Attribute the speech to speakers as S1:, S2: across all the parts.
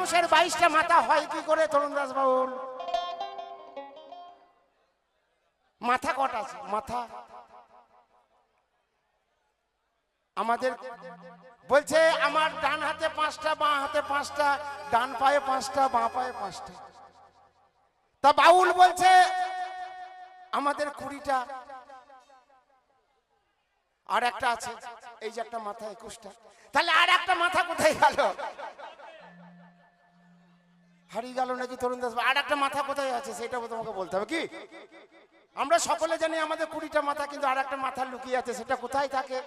S1: মানুষের বাইশটা মাথা হয় কি করে, তরুণ দাস বাবুল মাথা কটা মাথা? আমাদের বলছে, আমার ডান হাতে পাঁচটা, বাঁ হাতে পাঁচটা, ডান পায়ে পাঁচটা, বাঁ পায়ে পাঁচটা। তা বাউল বলছে, আমাদের কুড়িটা। আর একটা আছে, এই যে একটা মাথা একুশটা। তাহলে আর একটা মাথা কোথায় গেল? হারিয়ে গেল নাকি তরুণ দাস? আর একটা মাথা কোথায় আছে? সেটা তোমাকে বলতে হবে। কি? আমরা সকলে জানি আমাদের কুড়িটা মাথা, কিন্তু আর একটা মাথা লুকিয়ে আছে, সেটা কোথায় থাকে?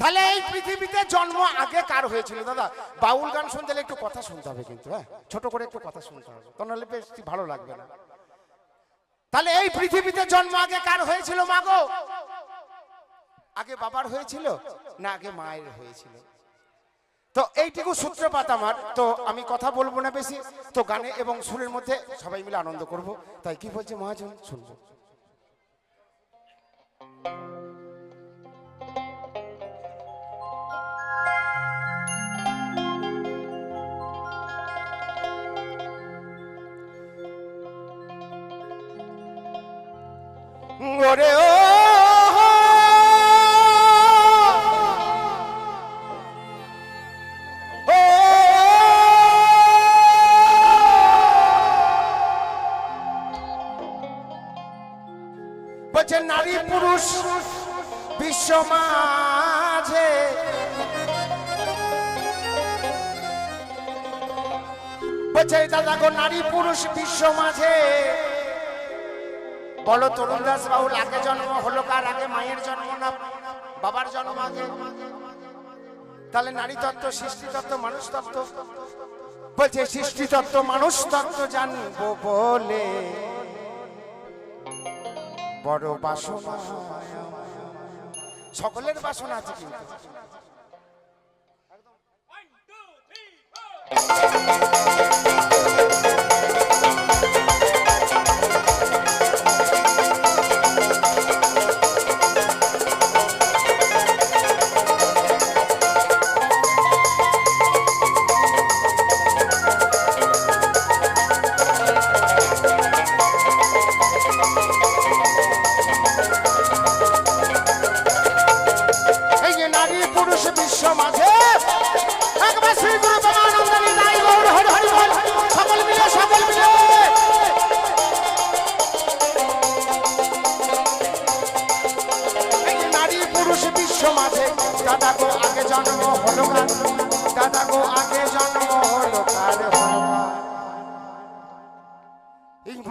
S1: তাহলে এই পৃথিবীতে জন্ম আগে কার হয়েছিল? দাদা, বাউল গান শুনতে হলে একটু কথা শুনতে হবে কিন্তু হ্যাঁ? ছোট করে একটু কথা শুনতে হবে। তা নাহলে বেশ ভালো লাগবে না। তাহলে এই পৃথিবীতে জন্ম আগে কার হয়েছিল মাগো আগে বাবার হয়েছিল না আগে মায়ের হয়েছিল? তো এইটুকু সূত্রপাত আমার। তো আমি কথা বলব না বেশি। তো গানে এবং সুরের মধ্যে সবাই মিলে আনন্দ করব। তাই কি বলছে মহাজন? শুনব। ওরে ও বলছে, নারী পুরুষ বিশ্ব মাঝে। বলছে, দাদা গো, নারী পুরুষ বিশ্ব মাঝে। বলো, তরুণ দাস বাবুল আগে জন্ম হলো কার? আগে মায়ের জন্ম না বাবার জন্ম আগে? তাহলে নারী তত্ত্ব, সৃষ্টি তত্ত্ব, মানুষ তত্ত্ব? বলছে, সৃষ্টি তত্ত্ব, মানুষ তত্ত্ব জানব বলে। বড় বাসনা। সকলের বাসনা আছে কিন্তু। এই পুরুষ বিশ্ব মাঝে। একবার শ্রী গুরু পুরুষ বিশ্ব মাঝে। দাদা গো, আগে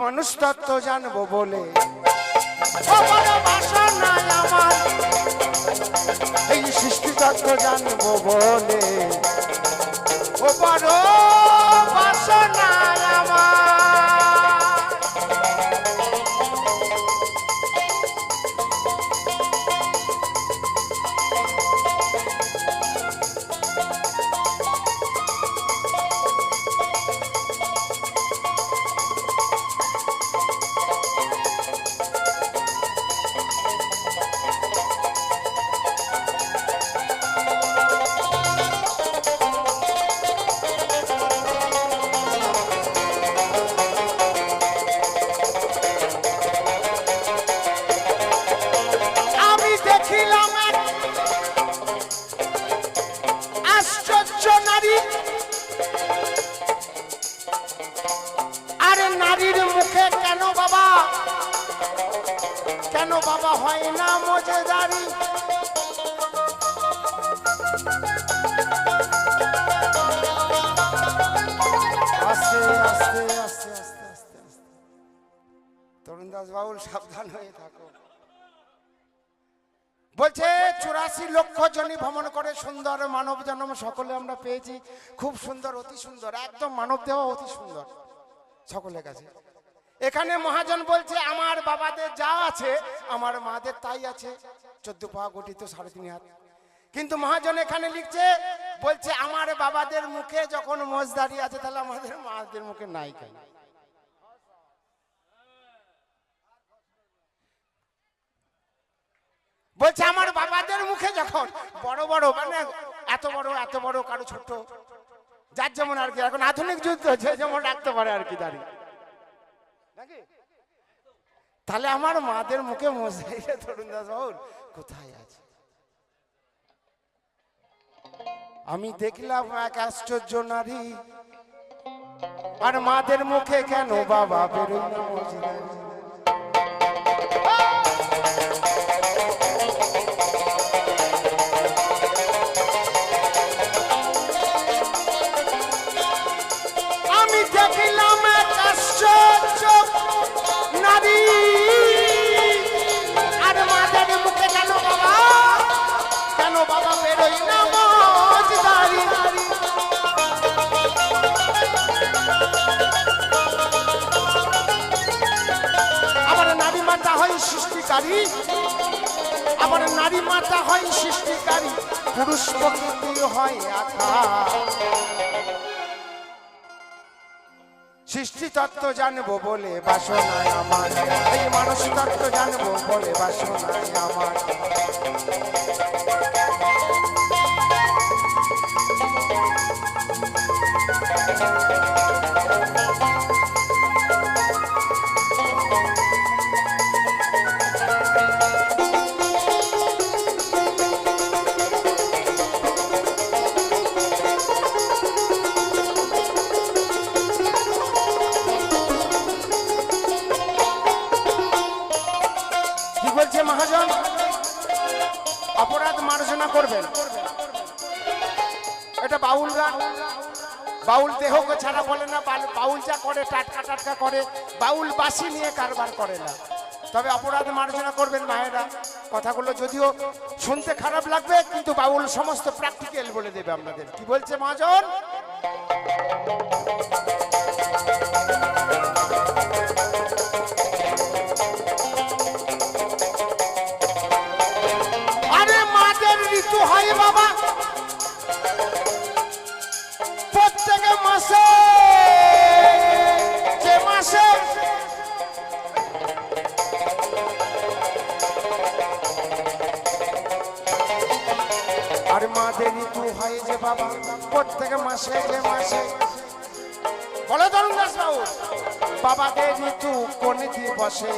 S1: মানুষ তত্ত্ব জানব বলে। তত্ত্ব জানব বলে। ও বড় তরুণ দাস বাবুল সাবধান হয়ে থাকো। বলছে, চুরাশি লক্ষ জনই ভ্রমণ করে সুন্দর মানব জন্ম সকলে আমরা পেয়েছি। খুব সুন্দর, অতি সুন্দর, একদম মানব দেহ অতি সুন্দর সকলের কাছে। এখানে মহাজন বলছে, আমার বাবাদের যা আছে, আমার মাদের তাই আছে। চোদ্দ পা গঠিত সাড়ে তিন হাত। কিন্তু মহাজন এখানে লিখছে, বলছে, আমার বাবাদের মুখে যখন মজদারি আছে, তাহলে আমাদের মাদের মুখে নাই কেন? বলছে, আমার বাবাদের মুখে যখন বড় বড় মানে এত বড় এত বড়, কারও ছোট যার যেমন আর কি, এখন আধুনিক যুদ্ধ যে যেমন রাখতে পারে আর কি দাঁড়িয়ে তাহলে আমার মাদের মুখে মশাই তরুণ দাস কোথায় আছে? আমি দেখলাম এক আশ্চর্য নারী, আর মাদের মুখে কেন বাবা বেরোই না সৃষ্টিকারী আবার নারী মাতা হয় সৃষ্টিকারী, পুরুষ প্রকৃতি হয় আখা সৃষ্টি তত্ত্ব জানব বলে বাসনায় আমার। এই মানুষ তত্ত্ব জানব বলে বাসনায় আমার। করবেন। এটা বাউল গান। বাউল দেহকে ছাড়া বলে না বাউল যা করে, টাটকা টাটকা করে বাউল বাসি নিয়ে কারবার করে না। তবে অপরাধ মার্জনা করবেন মায়েরা। কথাগুলো যদিও শুনতে খারাপ লাগবে, কিন্তু বাউল সমস্ত প্র্যাকটিক্যাল বলে দেবে আপনাদের কি বলছে মহাজন? প্রত্যেক মাসে যে মাসে। বলো তরুণ দাস বাবু বাবাদের ঋতু কোন দিবসে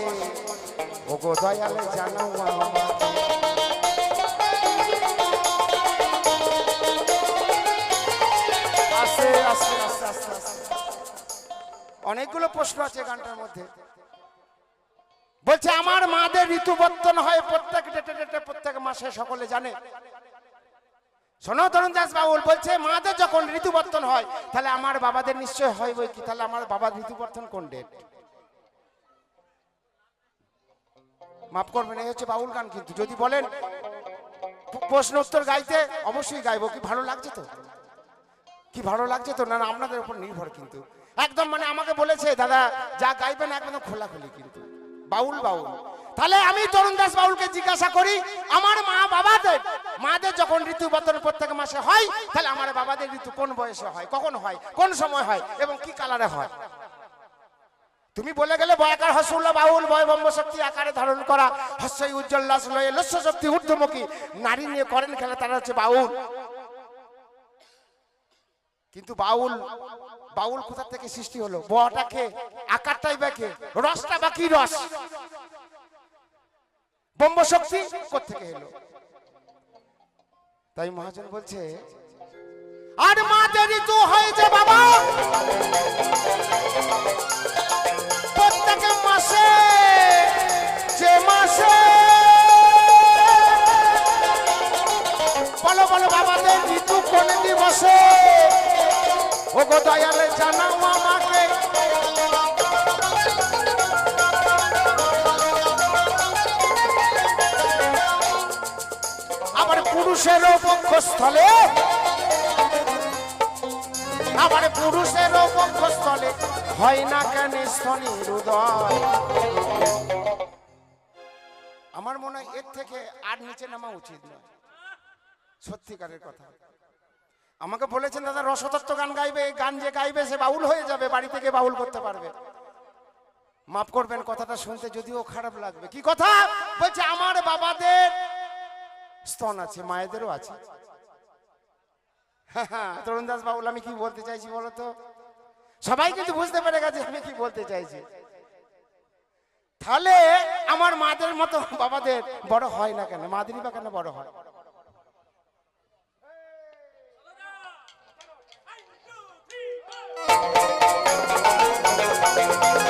S1: ও গো দয়ালে আস্তে আস্তে অনেকগুলো প্রশ্ন আছে গানটার মধ্যে। বলছে, আমার মাদের ঋতুবর্তন হয় প্রত্যেক ডেটে ডেটে প্রত্যেক মাসে, সকলে জানে। তরুণ দাস বাবুল বলছে মাদের যখন ঋতুবর্তন হয়, তাহলে আমার বাবাদের নিশ্চয় হয় বই কি? তাহলে আমার বাবার ঋতুবর্তন কোন ডেট মাফ করবেন, এই হচ্ছে বাউল গান কিন্তু। যদি বলেন প্রশ্ন উত্তর গাইতে, অবশ্যই গাইবো। কি ভালো লাগছে তো? কি ভালো লাগছে তো? না, আপনাদের উপর নির্ভর কিন্তু। একদম মানে আমাকে বলেছে, দাদা, যা গাইবেন একদম খোলাখুলি কিন্তু। বাউল বাউল। তাহলে আমি তরুণ দাস বাউলকে জিজ্ঞাসা করি, আমার মা বাবাদের, মাদের যখন ঋতু বদল প্রত্যেক মাসে হয়, তাহলে আমার বাবাদের ঋতু কোন বয়সে হয়, কখন হয়, কোন সময় হয়, এবং কি কালারে হয়? তুমি বলে গেলে বয়াকার হসুল্লা বাউল বয় ব্রহ্ম শক্তি আকারে ধারণ করা, হস্যই উজ্জ্বল্লাস লয়ে লস্য শক্তি ঊর্ধ্বমুখী, নারী নিয়ে করেন খেলা, তারা হচ্ছে বাউল। কিন্তু বাউল বাউল কোথা থেকে সৃষ্টি হলো? বটা কে? আকারটাই বা কে? রসটা বা কি রস? ব্রহ্ম শক্তি কোথেকে এলো? তাই মহাজন বলছে, আর মাদের ঋতু হয়েছে বাবা মাসে, যে মাসে, বলো বাবাদের ঋতু কোন দিবসে ও গো দয়ালে জানাও আমাকে আবার পুরুষেরও বক্ষস্থলে আবার পুরুষেরও বক্ষস্থলে হয় না কেন স্তনী হৃদয়? আমার মনে হয় এর থেকে আর নিচে নামা উচিত নয়। সত্যিকারের কথা। আমাকে বলেছেন, দাদা, রসতত্ত্ব গান গাইবে এই গান যে গাইবে, সে বাউল হয়ে যাবে, বাড়ি থেকে বাউল করতে পারবে। মাফ করবেন, কথাটা শুনতে যদিও খারাপ লাগবে। কি কথা? বলছে, আমার বাবাদের স্তন আছে, মায়েদেরও আছে। হ্যাঁ হ্যাঁ তরুণ দাস বাবুল আমি কি বলতে চাইছি বলো তো? সবাই কিন্তু বুঝতে পেরে গেছে আমি কি বলতে চাইছি। তাহলে আমার মাদের মতো বাবাদের বড় হয় না কেন? মাদেরই বা কেন বড় হয়? একবার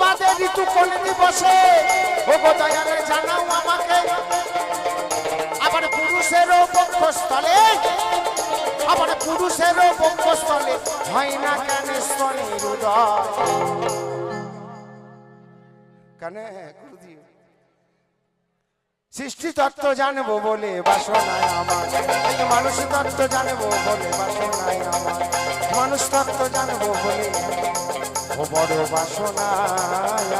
S1: বাবাদের ঋতু কোন দিবসে? ও গো জানাও আমাকে। আবার পুরুষেরও বক্ষস্থলে আবার পুরুষেরও বক্ষস্থলে হয় না কেন কেন সৃষ্টি তত্ত্ব জানব বলে বাসনায় আমার। মানুষ তত্ত্ব জানব বলে বাসনায় আমার। মানুষ তত্ত্ব জানব বলে বড় বাসনায়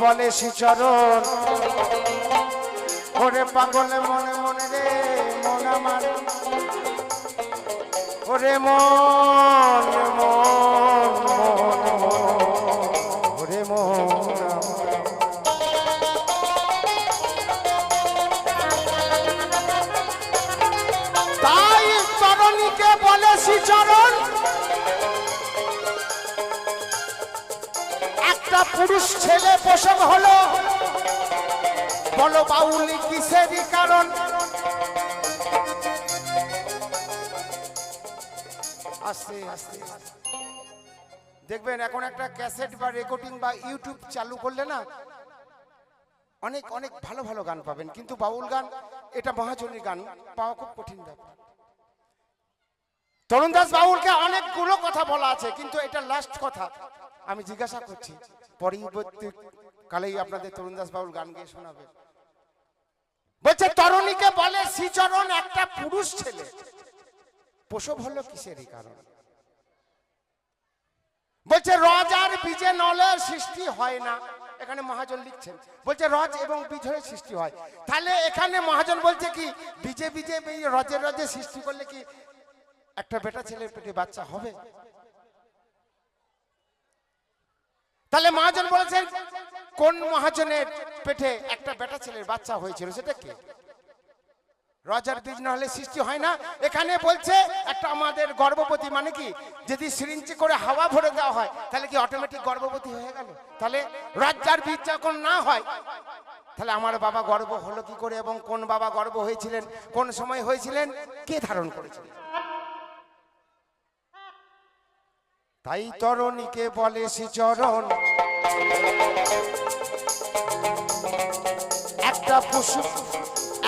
S1: বলে শ্রীচরণ ওরে পাগলে মনে মনে রে, মন আমার। ওরে মন মন মন ওরে মন তাই তরুণীকে বলে শ্রীচরণ একটা পুরুষ ছেলে প্রসব হলো, বলো বাউলি কিসেরই কারণ? আস্তে আস্তে দেখবেন এখন একটা ক্যাসেট বা রেকর্ডিং বা ইউটিউব চালু করলে না, অনেক অনেক ভালো ভালো গান পাবেন। কিন্তু বাউল গান, এটা মহাজনীর গান, পাওয়া খুব কঠিন ব্যাপার। তরুণ দাস বাউলকে অনেকগুলো কথা বলা আছে, কিন্তু এটা লাস্ট কথা। আমি জিজ্ঞাসা করছি পরবর্তী কালেই আপনাদের তরুণ দাস বাউল গান গিয়ে শোনাবে। বলছে, তরুণীকে বলে শ্রীচরণ একটা পুরুষ ছেলে। প্রসব হলো কিসেরই কারণ? বলছে, রজ আর বীজে নলের সৃষ্টি হয় না। এখানে মহাজন লিখছেন। বলছে, রজ এবং বীজ হয়ে সৃষ্টি হয়। তাহলে এখানে মহাজন বলছে কি বীজে বীজে রজে রজে সৃষ্টি করলে কি একটা বেটা ছেলের পেটে বাচ্চা হবে? তাহলে মহাজন বলেছেন, কোন মহাজনের পেটে একটা বেটা ছেলের বাচ্চা হয়েছিল, সেটা কি? রজার বীজ না হলে সৃষ্টি হয় না। এখানে বলছে, একটা আমাদের গর্ভবতী মানে কি? যদি সিরিঞ্চি করে হাওয়া ভরে দেওয়া হয়, তাহলে কি অটোমেটিক গর্ভবতী হয়ে গেল? তাহলে রজার বীজ যখন না হয়, তাহলে আমার বাবা গর্ব হলো কি করে এবং কোন বাবা গর্ব হয়েছিলেন, কোন সময় হয়েছিলেন, কে ধারণ করেছিলেন তাই তরণীকে বলে শ্রীচরণ। একটা পশু,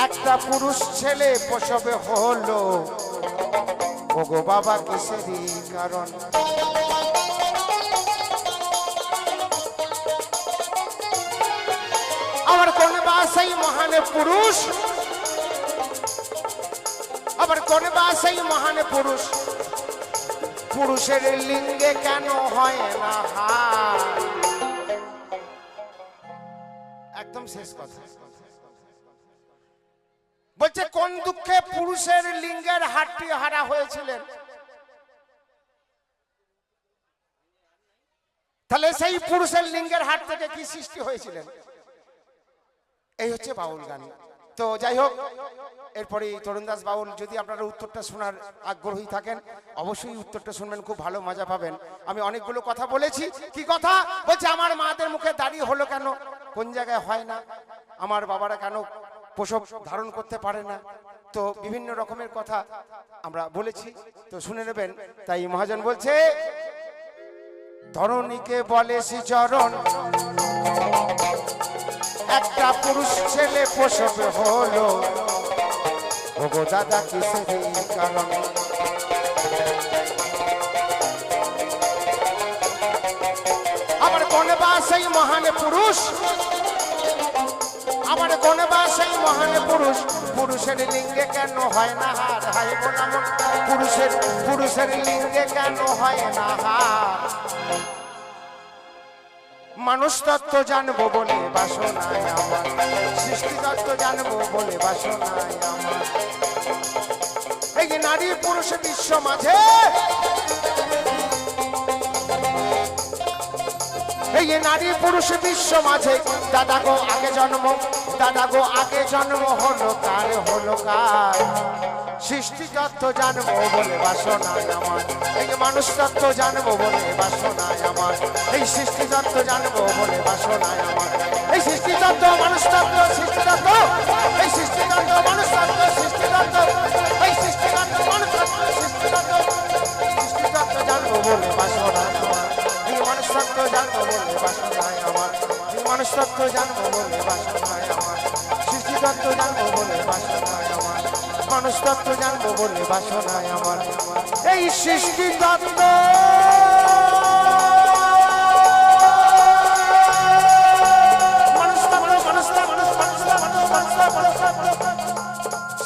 S1: একটা পুরুষ ছেলে প্রসবে হলো। ওগো বাবা কিসেরই কারণ? আমার কোন বা সেই মহান পুরুষ? আবার কোন বা সেই মহান পুরুষ? পুরুষের লিঙ্গে কেন হয় না একদম শেষ কথা। বলছে, কোন দুঃখে পুরুষের লিঙ্গের হাড়টি হারা হয়েছিলেন? তাহলে সেই পুরুষের লিঙ্গের হাট থেকে কি সৃষ্টি হয়েছিলেন? এই হচ্ছে বাউল গান। তো যাই হোক, এরপরে তরুণদাস বাউল, যদি আপনারা উত্তরটা শোনার আগ্রহী থাকেন, অবশ্যই উত্তরটা শুনবেন, খুব ভালো মজা পাবেন। আমি অনেকগুলো কথা বলেছি। কি কথা? বলছে, আমার মাদের মুখে দাড়ি হলো কেন? কোন জায়গায় হয় না? আমার বাবারা কেন পোশাক ধারণ করতে পারে না? তো বিভিন্ন রকমের কথা আমরা বলেছি, তো শুনে নেবেন। তাই মহাজন বলছে, ধরণীকে বলে শ্রীচরণ একটা পুরুষ ছেলে প্রসব হলো। ওগো দাদা, কিসের কারণ? আমার কোনে বা সেই মহান পুরুষ? আমার কোনে বা সেই মহান পুরুষ? পুরুষের লিঙ্গে কেন হয় না হার? হাই বলাম পুরুষের পুরুষের লিঙ্গে কেন হয় না হার? মানুষ তত্ত্ব জানব বলে বাসনায় আমার। সৃষ্টি তত্ত্ব জানব বলে বাসনায় আমার। এই নারী পুরুষ বিশ্ব মাঝে। এই নারী পুরুষ বিশ্ব মাঝে। দাদা গো আগে জন্ম, দাদা গো আগে জন্ম হলো কার হলো কার? সৃষ্টি তত্ত্ব জানব বলে বাসনায় আমার। এই মানুষ তত্ত্ব জানব বলে বাসনায় আমার। এই সৃষ্টি তত্ত্ব জানব বলে বাসনায় আমার। এই সৃষ্টি তত্ত্ব মানুষ তত্ত্ব সৃষ্টি তত্ত্ব এই সৃষ্টি তত্ত্ব মানুষ তত্ত্ব সৃষ্টি তত্ত্ব এই সৃষ্টি তত্ত্ব মানুষ তত্ত্ব সৃষ্টি তত্ত্ব সৃষ্টি তত্ত্ব জানব বলে বাসনায় আমার। এই মানুষ তত্ত্ব জানব বলে বাসনায় আমার। এই মানুষ তত্ত্ব জানব বলে বাসনায় আমার। সৃষ্টি তত্ত্ব জানব বলে বাসনায় আমার। মানুষ তত্ত্ব জানব বলে বাসনায় আমার। এই সৃষ্টি তত্ত্ব।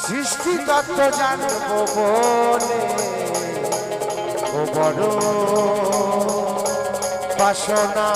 S1: সৃষ্টি তত্ত্ব জানব বলে ও বড় বাসনা।